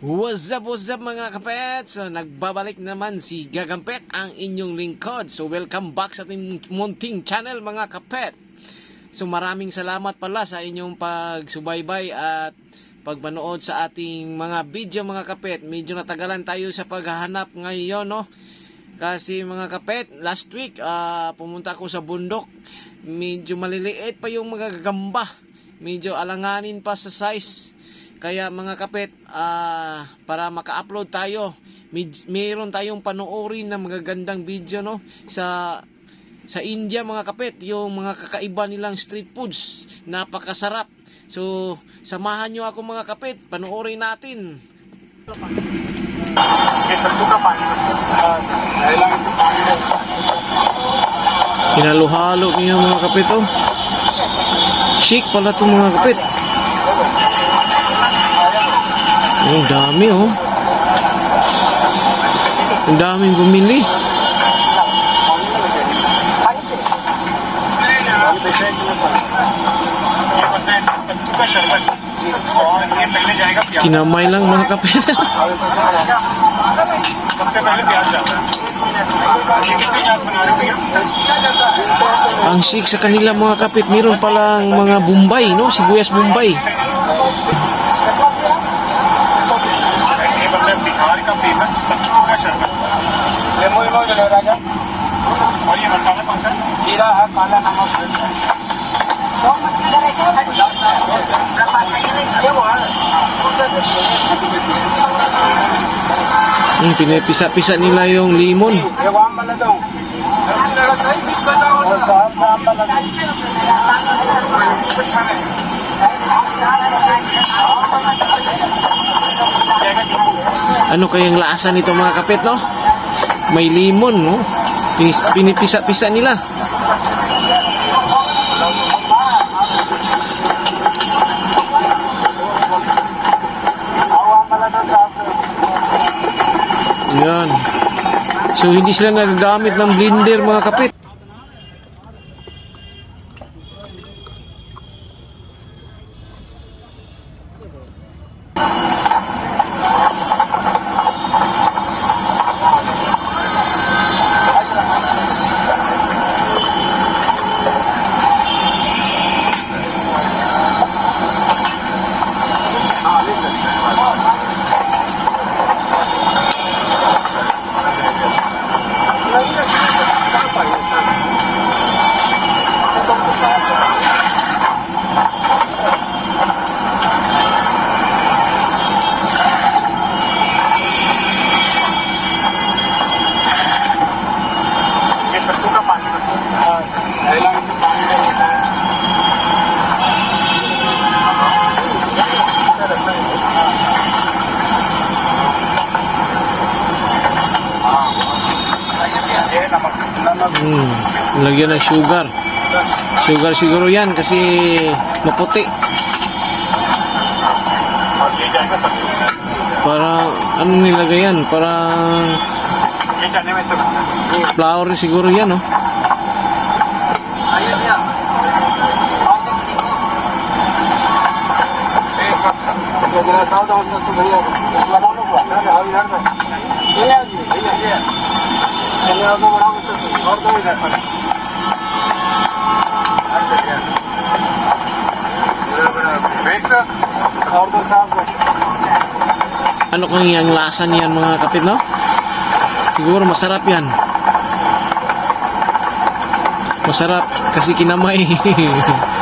What's up, what's up mga kapet? So, nagbabalik naman si Gagampet, ang inyong lingkod. So, welcome back sa ating munting channel mga kapet. So, maraming salamat pala sa inyong pagsubaybay at pagmanood sa ating mga video mga kapet. Medyo natagalan tayo sa paghahanap ngayon, no? Kasi mga kapet, last week, ah, pumunta ako sa bundok. Medyo maliliit pa yung mga gagamba. Medyo alanganin pa sa size. Kaya mga kapet, uh, para maka-upload tayo, may, mayroon tayong panoorin ng magagandang video no sa sa India mga kapet, yung mga kakaiba nilang street foods, napakasarap. So, samahan nyo ako mga kapet, panoorin natin. Hinalo-halo niya mga kapit oh. Shake pala itong mga kapit. Ang dami oh. Ang daming bumili. Kinamay lang mga kape. Ang sik sa kanila mga kapit, meron palang mga Bombay, no? Sibuyas Bombay. Bihar का फेमस सत्तू का शरबत लेमू वेमू जो राजा और ये मसाला कौन सा जीरा है काला नमक Hmm, pinipisa-pisa nila yung limon. ये वाम वाला दो Ano kayang lasa nito mga kapit, no? May limon, no? Pinis, pinipisa-pisa nila. Yan. So, hindi sila nagagamit ng blender mga kapit. Lagyan ng sugar. Sugar siguro yan kasi maputi. Para ano nilagay yan? Para flour siguro yan, oh. Ano kang yung lasa niyan mga kapit, no? Siguro masarap yan. Masarap kasi kinamay.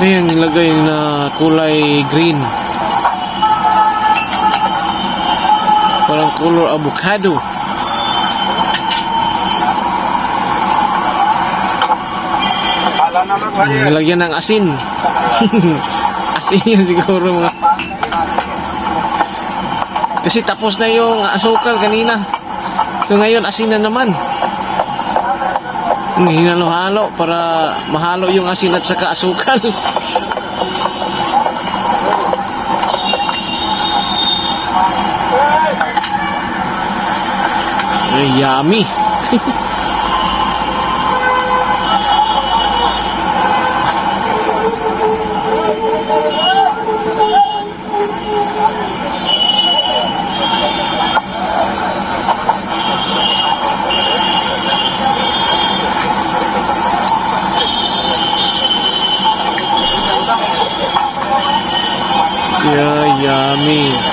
Yung nilagay na kulay green? Parang color avocado. Hmm, Nilagyan ng asin. asin yan siguro mga. Kasi tapos na yung asukal kanina. So ngayon asin na naman. Hinalo-halo para mahalo yung asin at saka asukal. Ay, yummy. me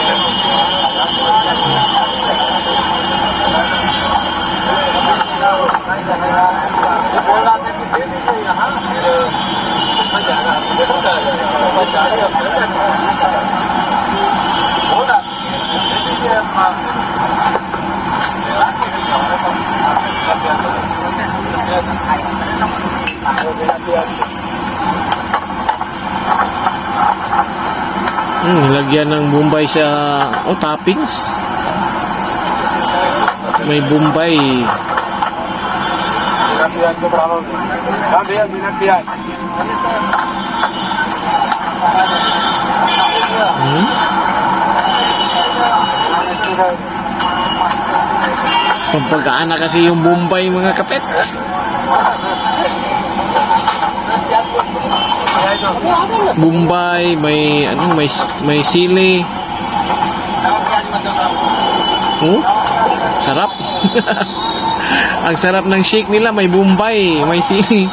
Hmm, nilagyan ng Bombay sa oh, toppings. May Bombay. Hmm? Pampagkaan na kasi yung Bombay mga kapet. Bombay, may ano, may may sili. Oh, sarap. Ang sarap ng shake nila, may Bombay, may sili.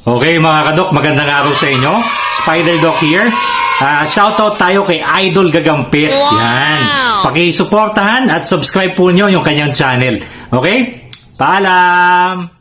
Okay mga kadok, magandang araw sa inyo. Spider Doc here. Ah, shoutout tayo kay Idol Gagampit. Yan. Pakisuportahan at subscribe po nyo yung kanyang channel. Okay? Paalam!